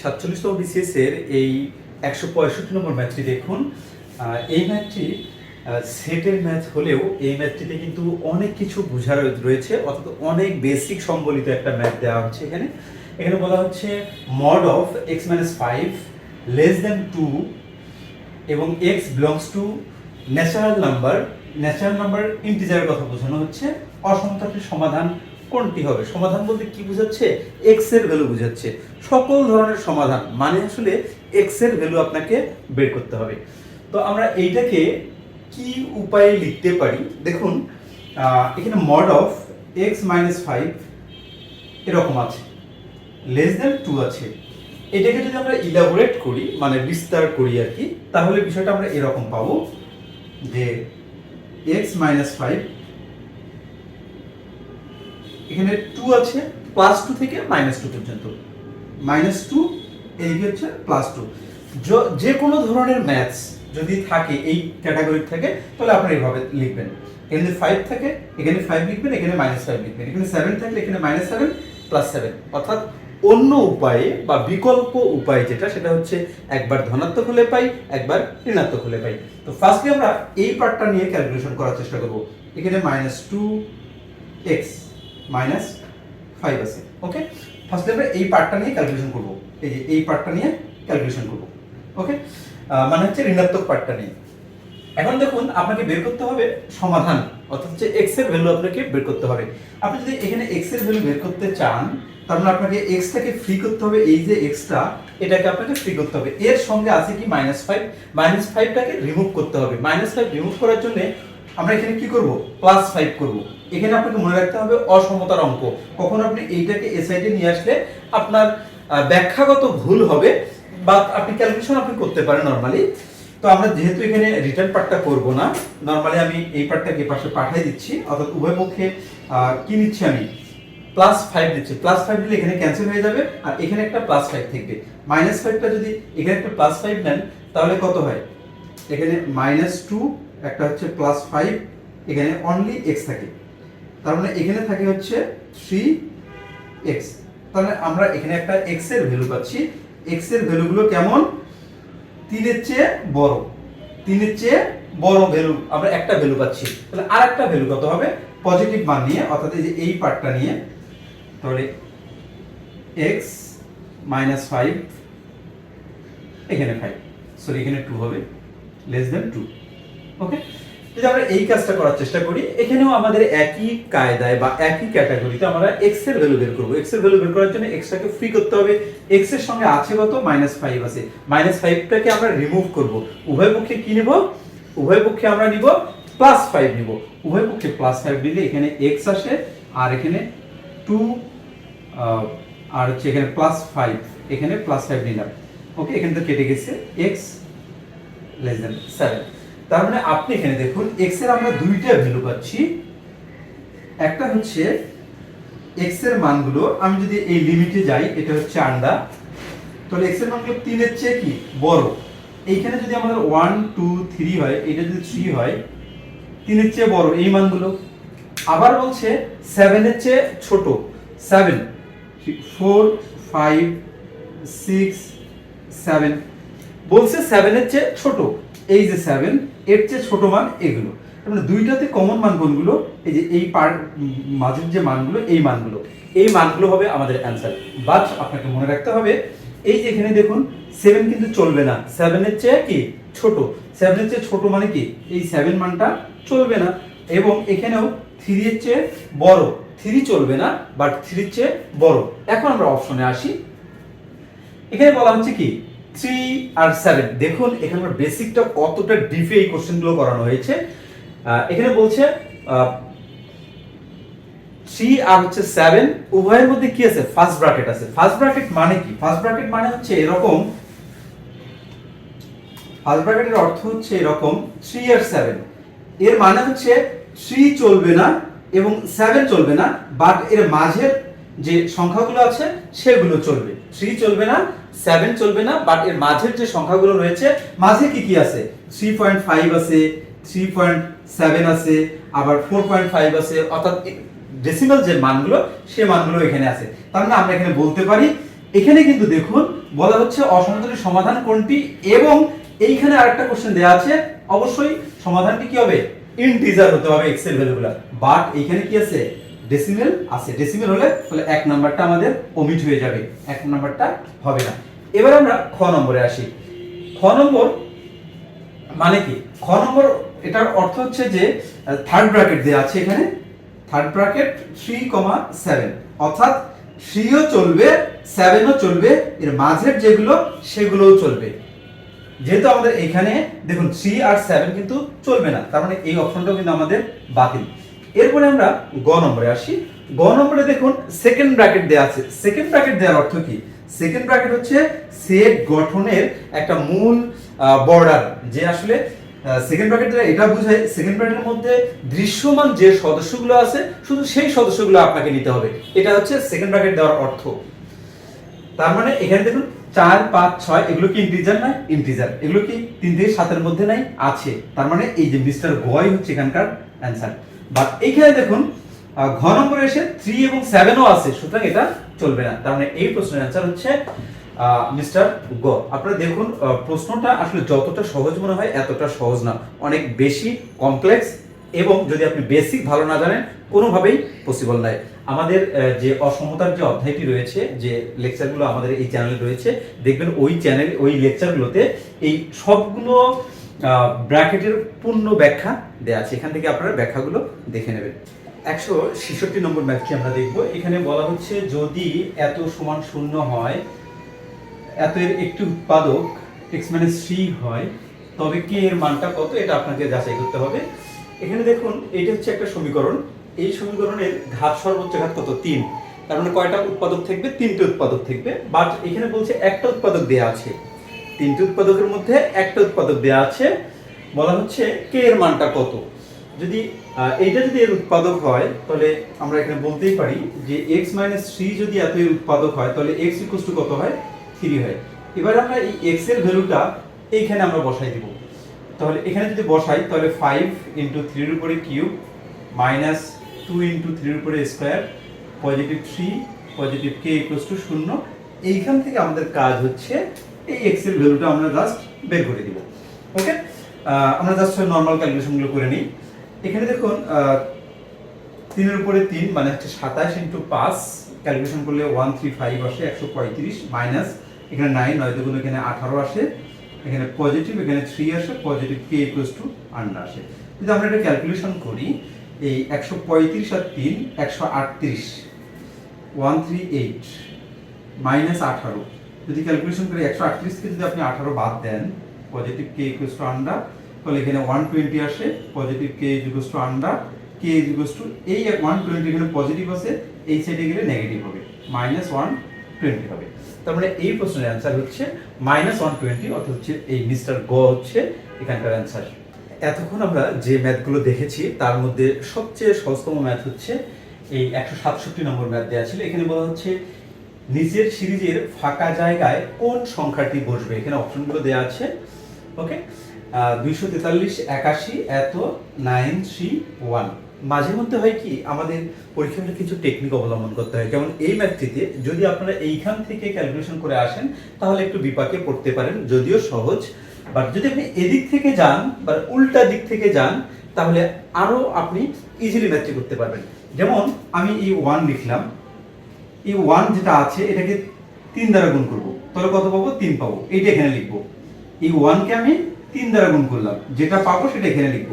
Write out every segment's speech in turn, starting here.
সাতচল্লিশতম বিসিএস এর এই একশো পঁয়ষট্টি নম্বর ম্যাচটি দেখুন। এই ম্যাচটি সেটের ম্যাচ হলেও এই ম্যাচটিতে কিন্তু অনেক কিছু বোঝার রয়েছে। অর্থাৎ অনেক বেসিক সম্বলিত একটা ম্যাথ দেওয়া হচ্ছে এখানে। এখানে বলা হচ্ছে mod of x minus five less than two এবং x belongs to natural number natural number ইন্টিজারের কথা বোঝানো হচ্ছে। অসমতাটির সমাধান কোনটি হবে? সমাধান বলতে কি বোঝাচ্ছে? এক্সের ভ্যালু বোঝাচ্ছে। সকল ধরনের সমাধান মানে আসলে এক্সের ভ্যালু আপনাকে বের করতে হবে। তো আমরা এইটাকে কি উপায়ে লিখতে পারি? দেখুন এখানে mod of x minus five এরকম আছে। লেস দেন টু আছে। এটাকে যদি আমরা ইলাবোরেট করি মানে বিস্তার করি আর কি, তাহলে বিষয়টা আমরা এরকম পাবো যে এক্স মাইনাস ফাইভ এখানে টু আছে প্লাস টু থেকে মাইনাস টু পর্যন্ত। মাইনাস টু এইদিকে হচ্ছে প্লাস টু যে কোনো ধরনের ম্যাথস যদি থাকে, এই ক্যাটাগরি থেকে, তাহলে আপনারা এইভাবে লিখবেন। এখানে ফাইভ থাকে, এখানে ফাইভ লিখবেন, এখানে মাইনাস ফাইভ লিখবেন। এখানে সেভেন থাকলে এখানে মাইনাস সেভেন প্লাস সেভেন অর্থাৎ অন্য উপায়ে বা বিকল্প উপায় যেটা, সেটা হচ্ছে একবার ধনাত্মক হলে পাই, একবার ঋণাত্মক হলে পাই। তো ফার্স্টলি আমরা এই পার্টটা নিয়ে ক্যালকুলেশন করার চেষ্টা করব। এখানে minus two x minus five আছে ওকে ফার্স্টে আমরা এই পার্টটা নিয়ে ক্যালকুলেশন করব, এই যে এই পার্টটা নিয়ে ক্যালকুলেশন করব ওকে মানে হচ্ছে ঋণাত্মক পার্টটা নিয়ে। এখন দেখুন আপনাকে বের করতে হবে সমাধান, অর্থাৎ হচ্ছে এক্সের ভ্যালু আপনাকে বের করতে হবে। আপনি যদি এখানে এক্সের ভ্যালু বের করতে চান মানে আপনাকে এক্সটাকে ফ্রি করতে হবে, এই যে এক্সটা এটাকে আপনাকে ফ্রি করতে হবে। এর সঙ্গে আছে কি মাইনাস ফাইভ মাইনাস ফাইভটাকে রিমুভ করতে হবে। মাইনাস ফাইভ রিমুভ করার জন্য আমরা এখানে কি করব? প্লাস ফাইভ করব। এখানে আপনাকে মনে রাখতে হবে অসমতার অঙ্ক। কখন আপনি এইটাকে এ সাইডে নিয়ে আসলে আপনার ব্যাখ্যাগত ভুল হবে বা আপনি ক্যালকুলেশন আপনি করতে পারেন নর্মালি তো আমরা যেহেতু এখানে রিটার্ন পার্টটা করব না নর্মালি আমি এই পার্টটাকে পাশে পাঠিয়ে দিচ্ছি অর্থাৎ উভয় আহ, কি নিচ্ছি আমি? প্লাস ফাইভ দিচ্ছি প্লাস ফাইভ দিলে এখানে ক্যান্সেল হয়ে যাবে আর এখানে একটা প্লাস ফাইভ থাকবে। মাইনাস ফাইভটা যদি এখানে একটা প্লাস ফাইভ নেন তাহলে কত হয়? এখানে মাইনাস টু একটা হচ্ছে প্লাস ফাইভ এখানে অনলি এক্স থাকে। তার মানে এখানে থাকে হচ্ছে থ্রি এক্স তাহলে আমরা এখানে একটা এক্সের ভ্যালু পাচ্ছি। এক্সের ভ্যালুগুলো কেমন? তিনের চেয়ে বড়। তিনের চেয়ে বড় ভ্যালু আমরা একটা ভ্যালু পাচ্ছি। তাহলে আর একটা ভ্যালু কত হবে? পজিটিভ মান নিয়ে, অর্থাৎ এই যে এই পার্টটা নিয়ে, তাহলে এক্স মাইনাস ফাইভ এখানে ফাইভ সরি এখানে টু হবে। লেস দেন টু ওকে যদি আমরা এই কাজটা করার চেষ্টা করি, এখানেও আমাদের একই কায়দায় বা একই ক্যাটাগরিতে আমরা এক্সের ভ্যালু বের করব। এক্সের ভ্যালু বের করার জন্য এক্সটাকে ফ্রি করতে হবে। এক্সের সঙ্গে আছে কত? মাইনাস ফাইভ আছে। মাইনাস ফাইভটাকে আমরা রিমুভ করব। উভয় পক্ষে কি নিব? উভয় পক্ষে আমরা নিব প্লাস ফাইভ নিব। উভয় পক্ষে প্লাস ফাইভ দিলে এখানে এক্স আসে, আর এখানে টু আর হচ্ছে এখানে প্লাস ফাইভ এখানে প্লাস ফাইভ নিলাম। ওকে এখানে তো কেটে গেছে এক্স লেস দেন সেভেন তার মানে আপনি এখানে দেখুন এক্সের আমরা দুইটা ভ্যালু পাচ্ছি। একটা হচ্ছে এক্সের মানগুলো, আমি যদি এই লিমিটে যাই, এটা হচ্ছে আন্ডা তাহলে এক্সের মানগুলো তিনের চেয়ে কি? বড়। এইখানে যদি আমাদের ওয়ান টু থ্রি হয়, এটা যদি থ্রি হয়, তিনের চেয়ে বড়, এই মানগুলো। আবার বলছে সেভেনের চেয়ে ছোট। Seven four five six seven বলছে সেভেনের চেয়ে ছোট। এই যে সেভেন এর চেয়ে ছোট মান এগুলো। মানে দুইটাতে কমন মান কোনগুলো? এই যে এই পার মাঝের যে মানগুলো, এই মানগুলো। এই মানগুলো হবে আমাদের অ্যান্সার বাট আপনাকে মনে রাখতে হবে, এই যে এখানে দেখুন সেভেন কিন্তু চলবে না। সেভেনের চেয়ে কি? ছোট। সেভেনের চেয়ে ছোট মানে কি? এই সেভেন মানটা চলবে না। এবং এখানেও থ্রি এর চেয়ে বড়। থ্রি চলবে না বাট থ্রির চেয়ে বড়। এখন আমরা অপশনে আসি। এখানে বলা হচ্ছে কি? থ্রি আর সেভেন দেখুন, এখানে বেসিকটা কতটা ডিপে এই কোশ্চেনগুলো করানো হয়েছে। এখানে বলছে থ্রি আর হচ্ছে সেভেন উভয়ের মধ্যে কি আছে? ফার্স্ট ব্র্যাকেট আছে। ফার্স্ট ব্র্যাকেট মানে কি? ফার্স্ট ব্র্যাকেট মানে হচ্ছে এরকম ফার্স্ট ব্র্যাকেটের অর্থ হচ্ছে এরকম থ্রি আর সেভেন এর মানে হচ্ছে থ্রি চলবে না এবং সেভেন চলবে না বাট এর মাঝের যে সংখ্যাগুলো আছে, সেগুলো চলবে। থ্রি চলবে না সেভেন চলবে না বাট এর মাঝের যে সংখ্যাগুলো রয়েছে, মাঝে কি কি আছে? থ্রি পয়েন্ট ফাইভ আছে থ্রি পয়েন্ট সেভেন আছে, আবার ফোর পয়েন্ট ফাইভ আছে, অর্থাৎ ডেসিমাল যে মানগুলো, সে মানগুলো এখানে আছে। তার মানে আমরা এখানে বলতে পারি, এখানে কিন্তু দেখুন, বলা হচ্ছে অসমতুলের সমাধান কোনটি, এবং এইখানে আরেকটা কোশ্চেন দেওয়া আছে, অবশ্যই সমাধানটি কি হবে? ইন্টিজার হতে হবে এক্সের ভ্যালুগুলো বাট এখানে কি আছে? ডেসিমেল আছে। ডেসিমেল হলে তাহলে এক নাম্বারটা আমাদের ওমিট হয়ে যাবে। এক নাম্বারটা হবে না। এবার আমরা খ নম্বরে আসি। খ নম্বর মানে কি? খ নম্বর এটার অর্থ হচ্ছে যে থার্ড ব্র্যাকেট দেওয়া আছে এখানে। Third bracket three comma seven অর্থাৎ থ্রিও চলবে সেভেনও চলবে, এর মাঝের যেগুলো, সেগুলোও চলবে। যেহেতু আমাদের এখানে, দেখুন থ্রি আর সেভেন কিন্তু চলবে না। তার মানে এই অপশনটাও কিন্তু আমাদের বাতিল। এরপরে আমরা গ নম্বরে আসি। গ নম্বরে দেখুন সেকেন্ড ব্র্যাকেট দেওয়া আছে। সেকেন্ড ব্র্যাকেট দেওয়ার অর্থ কি? সেকেন্ড ব্র্যাকেট হচ্ছে সেট গঠনের একটা মূল বর্ডার যে আসলে সেকেন্ড ব্র্যাকেট এটা বোঝায় সেকেন্ড ব্র্যাকেটের মধ্যে দৃশ্যমান যে সদস্যগুলো আছে, শুধু সেই সদস্যগুলো আপনাকে নিতে হবে। এটা হচ্ছে সেকেন্ড ব্র্যাকেট দেওয়ার অর্থ। তার মানে এখানে দেখুন, চার, পাঁচ, ছয়, এগুলো কি ইন্টিজার না ইন্টিজার এগুলো কি তিন থেকে সাতের মধ্যে নাই? আছে। তার মানে এই যে মিস্টার গয় হচ্ছে এখানকার অ্যান্সার বাট এইখানে দেখুন ঘ নম্বরে এসে থ্রি এবং সেভেনও আছে, সুতরাং এটা চলবে না। তার মানে এই প্রশ্নের অ্যান্সার হচ্ছে মিস্টার গ। আপনারা দেখুন প্রশ্নটা আসলে যতটা সহজ মনে হয় এতটা সহজ না। অনেক বেশি কমপ্লেক্স এবং যদি আপনি বেসিক ভালো না জানেন, কোনোভাবেই পসিবল নয়। আমাদের যে অসমতার যে অধ্যায়টি রয়েছে, যে লেকচারগুলো আমাদের এই চ্যানেলে রয়েছে, দেখবেন ওই চ্যানেল ওই লেকচারগুলোতে এই সবগুলো ব্র্যাকেটের পূর্ণ ব্যাখ্যা দেওয়া আছে। এখান থেকে আপনারা ব্যাখ্যাগুলো দেখে নেবেন। একশো ছেষট্টি নম্বর ম্যাথটি আমরা দেখব। এখানে বলা হচ্ছে, যদি এত সমান শূন্য হয় এত এর একটি উৎপাদক এক্স মাইনাস থ্রি হয়, তবে কে এর মানটা কত, এটা আপনাকে যাচাই করতে হবে। এখানে দেখুন, এটা হচ্ছে একটা সমীকরণ। এই সমীকরণের ঘাত সর্বোচ্চ ঘাত কত? তিন। তার মানে কয়টা উৎপাদক থাকবে? তিনটে উৎপাদক থাকবে। বাট এখানে বলছে একটা উৎপাদক দেয়া আছে। তিনটে উৎপাদকের মধ্যে একটা উৎপাদক দেয়া আছে, বলা হচ্ছে কে এর মানটা কত? যদি এইটা যদি এর উৎপাদক হয়, তাহলে আমরা এখানে বলতেই পারি যে x মাইনাস থ্রি যদি এত এর উৎপাদক হয়, তাহলে x ইকুয়াল টু কত হয়? থ্রি হয়। এবার আমরা এই x এর ভ্যালুটা এইখানে আমরা বসাই দিব। তাহলে এখানে যদি বসাই, তাহলে ফাইভ ইন্টু থ্রির উপরে কিউব মাইনাস টু ইন্টু থ্রির উপরে square positive three positive k equal to শূন্য। এইখান থেকে আমাদের কাজ হচ্ছে এই এক্সের ভ্যালুটা আমরা জাস্ট বের করে দিব। ওকে আমরা জাস্ট নর্মাল ক্যালকুলেশনগুলো করে নিই। এখানে দেখুন তিনের উপরে তিন মানে হচ্ছে সাতাশ ইন্টু পাঁচ ক্যালকুলেশন করলে ওয়ান থ্রি ফাইভ আসে, একশো পঁয়ত্রিশ মাইনাস এখানে নাইন নয় দুগুণ এখানে আঠারো আসে, এখানে পজিটিভ এখানে থ্রি আসে positive k equals to under আসে। যদি আমরা এটা ক্যালকুলেশন করি, এই একশো পঁয়ত্রিশ আর তিন, একশো আটত্রিশ ওয়ান থ্রি এইট মাইনাস আঠারো যদি ক্যালকুলেশন করি একশো আটত্রিশ থেকে যদি আপনি আঠারো বাদ দেন positive k equals to under তাহলে এখানে ওয়ান টোয়েন্টি আসে positive k equals to under k equals to এই ওয়ান টোয়েন্টি এখানে পজিটিভ আছে, এই সাইডে গেলে নেগেটিভ হবে মাইনাস ওয়ান টোয়েন্টি হবে। তার মানে এই প্রশ্নের অ্যান্সার হচ্ছে মাইনাস ওয়ান টোয়েন্টি অর্থাৎ হচ্ছে এই মিস্টার গ হচ্ছে এখানকার অ্যান্সার এতক্ষণ আমরা যে ম্যাথগুলো দেখেছি, তার মধ্যে সবচেয়ে সহজতম ম্যাথ হচ্ছে এই একশো সাতষট্টি নম্বর ম্যাথ দেওয়া ছিল। এখানে বলা হচ্ছে নিচের সিরিজের ফাঁকা জায়গায় কোন সংখ্যাটি বসবে? এখানে অপশনগুলো দেওয়া আছে। ওকে দুইশো তেতাল্লিশ, একাশি, এত, নাইন, থ্রি, ওয়ান। মাঝে মধ্যে হয় কি, আমাদের পরীক্ষার কিছু টেকনিক অবলম্বন করতে হয়। যেমন এই ম্যাথটিতে যদি আপনারা এইখান থেকে ক্যালকুলেশন করে আসেন, তাহলে একটু বিপাকে পড়তে পারেন, যদিও সহজ। বাট যদি আপনি এদিক থেকে যান, বা উল্টা দিক থেকে যান, তাহলে আরও আপনি ইজিলি ম্যাথটি করতে পারবেন। যেমন আমি এই ওয়ান লিখলাম এই ওয়ান যেটা আছে, এটাকে তিন দ্বারা গুণ করব। তাহলে কত পাবো? তিন পাবো। এইটা এখানে লিখব। এই ওয়ানকে আমি তিন দ্বারা গুণ করলাম। যেটা পাবো সেটা এখানে লিখব।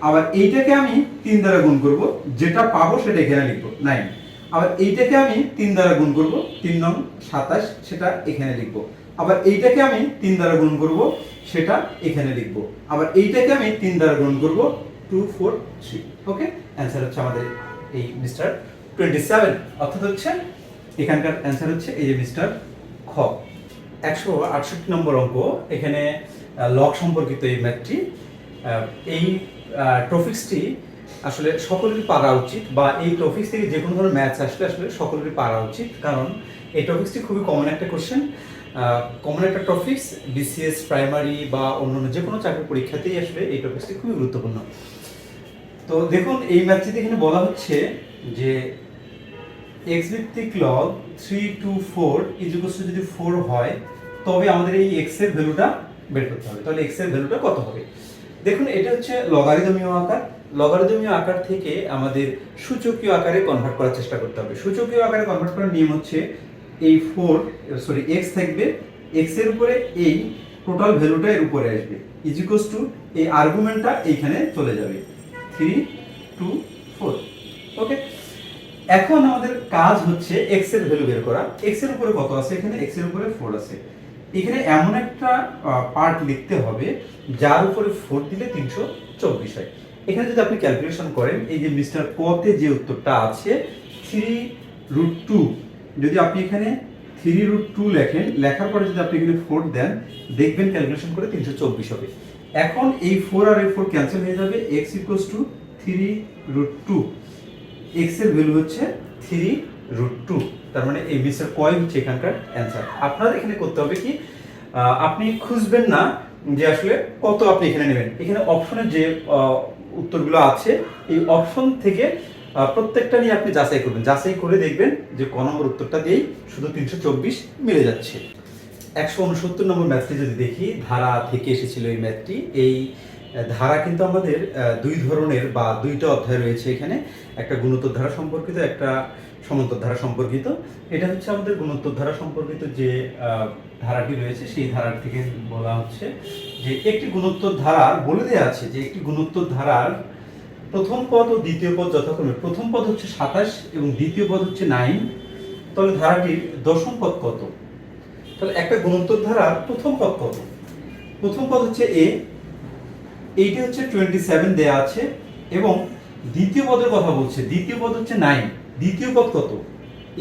আবার এইটাকে আমি তিন দ্বারা গুণ করব। যেটা পাবো সেটা এখানে লিখব। নাইন আবার এইটাকে আমি তিন দ্বারা গুণ করব। তিন নং সাতাশ, সেটা এখানে লিখব। আবার এইটাকে আমি তিন দ্বারা গুণ করব। সেটা এখানে লিখব। আবার এইটাকে আমি তিন দ্বারা গুণ করব। Two four three okay answer হচ্ছে আমাদের এই মিস্টার টোয়েন্টি সেভেন অর্থাৎ হচ্ছে এখানকার অ্যান্সার হচ্ছে এই যে মিস্টার খ। একশো আটষট্টি নম্বর অঙ্ক, এখানে লক সম্পর্কিত এই ম্যাথটি এই টপিক্সটি আসলে সকলেরই পারা উচিত বা এই টপিক্স থেকে যে কোনো ধরনের ম্যাথ আসলে আসলে সকলেরই পারা উচিত। কারণ এই টপিক্সটি খুবই কমন একটা কোশ্চেন কমন একটা টপিক্স বিসিএস প্রাইমারি বা অন্যান্য যে কোনো চাকরির পরীক্ষাতেই আসলে এই টপিক্সটি খুবই গুরুত্বপূর্ণ। তো দেখুন, এই ম্যাথটিতে এখানে বলা হচ্ছে যে এক্স ভিত্তিক লগ থ্রি টু ফোর ইজিকোস যদি ফোর হয়, তবে আমাদের এই এক্সের ভ্যালুটা বের করতে হবে। তাহলে এক্সের ভ্যালুটা কত হবে? দেখুন, এটা হচ্ছে লগারিদমীয় আকার। লগারিদমীয় আকার থেকে আমাদের সূচকীয় আকারে কনভার্ট করার চেষ্টা করতে হবে। সূচকীয় আকারে কনভার্ট করার নিয়ম হচ্ছে এই ফোর সরি এক্স থাকবে এক্সের উপরে এই টোটাল ভ্যালুটা এর উপরে আসবে। ইজিকোস টু এই আর্গুমেন্টটা এইখানে চলে যাবে। থ্রি টু ফোর ওকে এখন আমাদের কাজ হচ্ছে এক্সের ভ্যালু বের করা। এক্সের উপরে কত আছে এখানে? এক্সের উপরে ফোর আছে। এখানে এমন একটা পার্ট লিখতে হবে, যার উপরে ফোর দিলে তিনশো চব্বিশ হয়। এখানে যদি আপনি ক্যালকুলেশন করেন, এই যে মিস্টার কতে যে উত্তরটা আছে থ্রি রুট টু যদি আপনি এখানে থ্রি রুট টু লেখেন, লেখার পরে যদি আপনি এখানে ফোর দেন, দেখবেন ক্যালকুলেশন করে তিনশো চব্বিশ হবে। এখন এই ফোর আর এই ফোর ক্যান্সেল হয়ে যাবে x equals to three root two এক্সের ভ্যালু হচ্ছে থ্রি রুট টু, তার মানে এই মিস্টার কয় হচ্ছে এখানকার অ্যান্সার। আপনার এখানে করতে হবে কি আপনি খুঁজবেন না যে আসলে কত আপনি এখানে নেবেন। এখানে অপশনের যে উত্তরগুলো আছে, এই অপশন থেকে প্রত্যেকটা নিয়ে আপনি যাচাই করবেন। যাচাই করে দেখবেন যে ক নম্বর উত্তরটা দিয়েই শুধু তিনশো চব্বিশ মিলে যাচ্ছে। একশো উনসত্তর নম্বর ম্যাথটি যদি দেখি, ধারা থেকে এসেছিল এই ম্যাথটি, এই ধারা কিন্তু আমাদের দুই ধরনের বা দুইটা অধ্যায় রয়েছে এখানে। একটা গুণোত্তর ধারা সম্পর্কিত, একটা সমান্তর ধারা সম্পর্কিত। এটা হচ্ছে আমাদের গুণোত্তর ধারা সম্পর্কিত যে ধারাটি রয়েছে, সেই ধারা থেকে বলা হচ্ছে যে, একটি গুণোত্তর ধারার বলে দেওয়া আছে যে, একটি গুণোত্তর ধারার প্রথম পদ ও দ্বিতীয় পদ যথাক্রমে, প্রথম পদ হচ্ছে সাতাশ এবং দ্বিতীয় পদ হচ্ছে নাইন। তাহলে ধারাটির দশম পদ কত? তাহলে একটা গুণোত্তর ধারার প্রথম পদ কত? প্রথম পদ হচ্ছে এ এইটি হচ্ছে টোয়েন্টি সেভেন দেয়া আছে এবং দ্বিতীয় পদের কথা বলছে। দ্বিতীয় পদ হচ্ছে নাইন দ্বিতীয় পদ কত?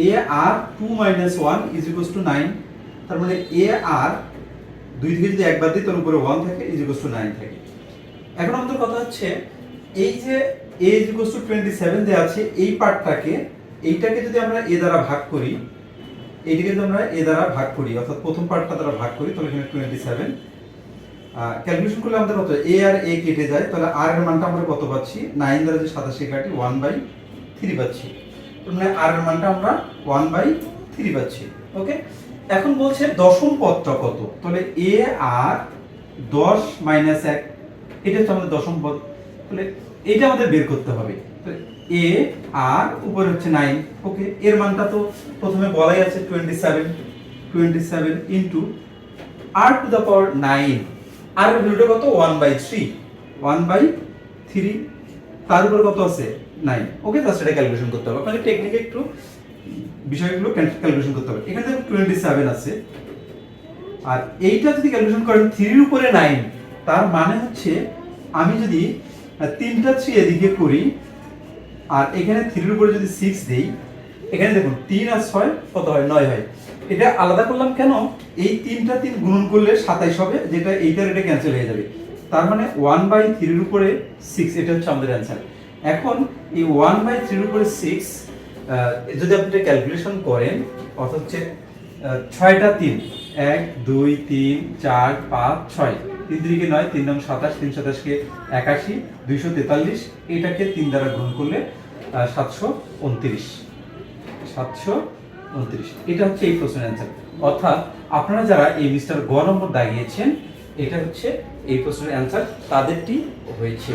A r two minus one is equal to nine তার মানে এ আর দুই থেকে যদি একবার দিই, তার উপরে ওয়ান থাকে ইজ ইকুয়াল টু নাইন থাকে। এখন আমাদের কথা হচ্ছে, এই যে a is equal to twenty seven দেওয়া আছে, এই পার্টটাকে এইটাকে যদি আমরা এ দ্বারা ভাগ করি, এইটাকে যদি আমরা এ দ্বারা ভাগ করি, অর্থাৎ প্রথম পার্টটা দ্বারা ভাগ করি, তাহলে এখানে টোয়েন্টি সেভেন ক্যালকুলেশন করলে আমাদের কত? এ আর এ কেটে যায়, তাহলে আর এর মানটা আমরা কত পাচ্ছি? নাইন দ্বারা যে সাতাশি কাটি ওয়ান বাই থ্রি পাচ্ছি। মানে আর এর মানটা আমরা ওয়ান বাই থ্রি পাচ্ছি ওকে এখন বলছে দশম পদটা কত? তাহলে এ আর দশ মাইনাস এক, এটা হচ্ছে আমাদের দশম পদ। তাহলে এটা আমাদের বের করতে হবে। এ আর উপরে হচ্ছে নাইন ওকে এর মানটা তো প্রথমে বলাই আছে twenty seven twenty seven into r to the power nine r ভ্যালুটা কত? One by three one by three তার উপর কত আছে? নাইন ওকে তার সেটা ক্যালকুলেশন করতে হবে। আপনাকে টেকনিকে একটু বিষয়গুলো ক্যালকুলেশন করতে হবে। এখানে দেখুন টোয়েন্টি সেভেন আছে। আর এইটা যদি ক্যালকুলেশন করেন থ্রির উপরে নাইন তার মানে হচ্ছে আমি যদি তিনটা থ্রি এদিকে করি, আর এখানে থ্রির উপরে যদি সিক্স দেই এখানে দেখুন, তিন আর ছয় কত হয়? নয় হয়। এটা আলাদা করলাম কেন? এই তিনটা তিন গুণন করলে সাতাইশ হবে, যেটা এইটার এটা ক্যান্সেল হয়ে যাবে। তার মানে ওয়ান বাই থ্রির উপরে সিক্স এটা হচ্ছে আমাদের অ্যান্সার এখন এই ওয়ান বাই থ্রির উপরে সিক্স যদি আপনি এটা ক্যালকুলেশন করেন, অর্থাৎ হচ্ছে ছয়টা তিন, এক, দুই, তিন, চার, পাঁচ, ছয়। তিন তিরিকে নয়, তিন নং সাতাশ, তিন সাতাশকে একাশি, দুইশো তেতাল্লিশ, এটাকে তিন দ্বারা গ্রহণ করলে সাতশো উনত্রিশ। সাতশো উনত্রিশ। এটা হচ্ছে এই প্রশ্নের অ্যান্সার অর্থাৎ আপনারা যারা এই মিস্টার গ নম্বর দাগিয়েছেন, এটা হচ্ছে এই প্রশ্নের অ্যান্সার তাদেরটি হয়েছে।